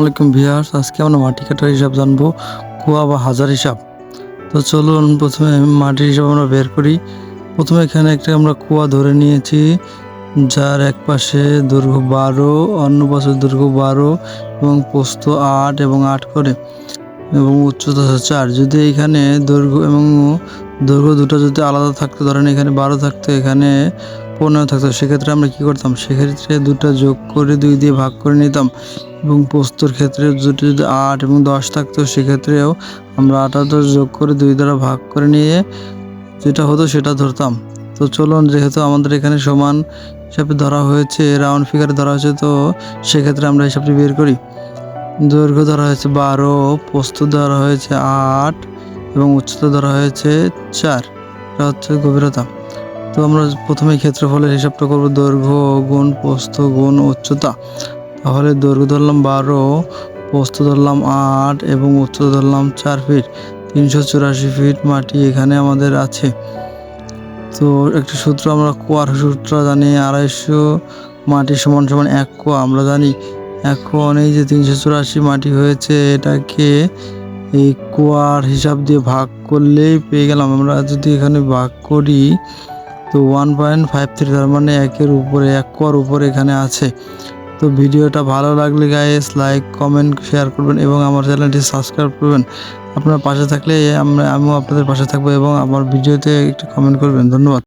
আসসালামাইকুম ভিয়ার্স আজকে আমরা মাটি কাটার হিসাব জানব, কুয়া বা হাজার হিসাব। তো চলুন প্রথমে মাটির হিসাব আমরা বের করি। প্রথমে এখানে একটা আমরা কুয়া ধরে নিয়েছি, যার এক পাশে দৈর্ঘ্য বারো, অন্য পাশে দৈর্ঘ্য বারো এবং পোস্ত আট এবং আট করে এবং উচ্চতা চার। যদি এখানে দৈর্ঘ্য এবং দৈর্ঘ্য দুটো যদি আলাদা থাকতো, ধরেন এখানে বারো থাকতো, এখানে পনেরো থাকতো, সেক্ষেত্রে আমরা কি করতাম? সেক্ষেত্রে দুটো যোগ করে দুই দিয়ে ভাগ করে নিতাম। এবং পোস্তর ক্ষেত্রে দুটো যদি আট এবং দশ থাকতো, সেক্ষেত্রেও আমরা আট দশ যোগ করে দুই দ্বারা ভাগ করে নিয়ে যেটা হতো সেটা ধরতাম। তো চলুন, যেহেতু আমাদের এখানে সমান হিসাবে ধরা হয়েছে, রাউন্ড ফিগারে ধরা হয়েছে, তো সেক্ষেত্রে আমরা হিসাবটি বের করি। দৈর্ঘ্য ধরা হয়েছে বারো পোস্ত ধরা হয়েছে আট এবং উচ্চতা ধরা হয়েছে চার। এটা হচ্ছে গভীরতা। তো আমরা প্রথমে ক্ষেত্রফলের হিসাবটা করব। দৈর্ঘ্য, গুণ পোস্ত গুণ, উচ্চতা। তাহলে দৈর্ঘ্য ধরলাম বারো পোস্ত ধরলাম আট এবং উচ্চতা ধরলাম চার ফিট তিনশো চুরাশি ফিট মাটি এখানে আমাদের আছে। তো একটি সূত্র আমরা কোয়ার সূত্র জানি, আড়াইশো মাটি সমান সমান এক কোয়া, আমরা জানি এখন এই যে তিনশো চুরাশি মাটি হয়েছে, এটাকে এই কোয়ার হিসাব দিয়ে ভাগ করলেই পেয়ে গেলাম। আমরা যদি এখানে ভাগ করি তো ওয়ান পয়েন্ট ফাইভ থ্রি তার মানে একের উপরে, এক কর উপরে এখানে আছে। তো ভিডিওটা ভালো লাগলে গাইস লাইক কমেন্ট শেয়ার করবেন এবং আমার চ্যানেলটি সাবস্ক্রাইব করবেন। আপনার পাশে থাকলে আমরা, আমিও আপনাদের পাশে থাকব এবং আমার ভিডিওতে একটু কমেন্ট করবেন। ধন্যবাদ।